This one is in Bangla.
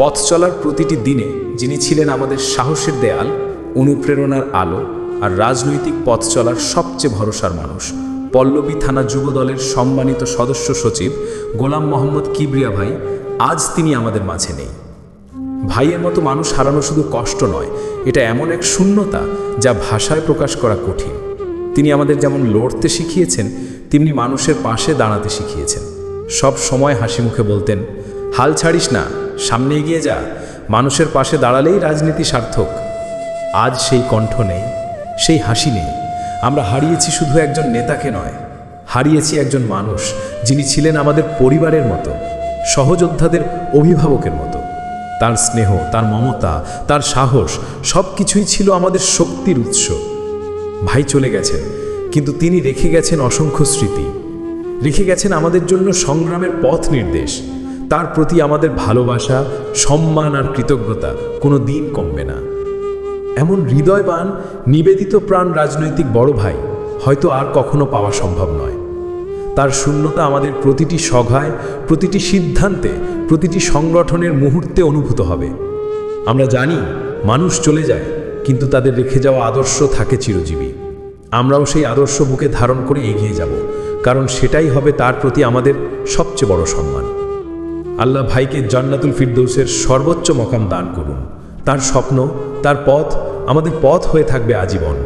পথ চলার প্রতিটি দিনে যিনি ছিলেন আমাদের সাহসের দেয়াল, অনুপ্রেরণার আলো আর রাজনৈতিক পথ চলার সবচেয়ে ভরসার মানুষ। পল্লবী থানা যুব দলের সম্মানিত সদস্য সচিব গোলাম মোহাম্মদ কিবরিয়া ভাই আজ তিনি আমাদের মাঝে নেই। ভাইয়ের মতো মানুষ হারানো শুধু কষ্ট নয়, এটা এমন এক শূন্যতা যা ভাষায় প্রকাশ করা কঠিন। তিনি আমাদের যেমন লড়তে শিখিয়েছেন, তেমনি মানুষের পাশে দাঁড়াতে শিখিয়েছেন। সব সময় হাসি মুখে বলতেন, হাল ছাড়িস না সামনে এগিয়ে যা, মানুষের পাশে দাঁড়ালেই রাজনীতি সার্থক। আজ সেই কণ্ঠ নেই, সেই হাসি নেই। আমরা হারিয়েছি শুধু একজন নেতাকে নয়, হারিয়েছি একজন মানুষ, যিনি ছিলেন আমাদের পরিবারের মতো, সহযোদ্ধাদের অভিভাবকের মতো। তার স্নেহ, তার মমতা, তার সাহস সব কিছুই ছিল আমাদের শক্তির উৎস। ভাই চলে গেছেন, কিন্তু তিনি রেখে গেছেন অসংখ্য স্মৃতি। রেখে গেছেন আমাদের জন্য সংগ্রামের পথ নির্দেশ। তার প্রতি আমাদের ভালোবাসা, সম্মান আর কৃতজ্ঞতা কোনো দিন কমবে না। এমন হৃদয়বান, নিবেদিত প্রাণ রাজনৈতিক বড় ভাই হয়তো আর কখনো পাওয়া সম্ভব নয়। তার শূন্যতা আমাদের প্রতিটি সভায় প্রতিটি সিদ্ধান্তে, প্রতিটি সংগঠনের মুহূর্তে অনুভূত হবে। আমরা জানি, মানুষ চলে যায়, কিন্তু তাদের রেখে যাওয়া আদর্শ থাকে চিরজীবী। আমরাও সেই আদর্শ বুকে ধারণ করে এগিয়ে যাব, কারণ সেটাই হবে তার প্রতি আমাদের সবচেয়ে বড় সম্মান। আল্লাহ ভাইকে জান্নাতুল ফিরদৌসের সর্বোচ্চ মকাম দান করুন। তার স্বপ্ন, তার পথ আমাদের পথ হয়ে থাকবে আজীবন।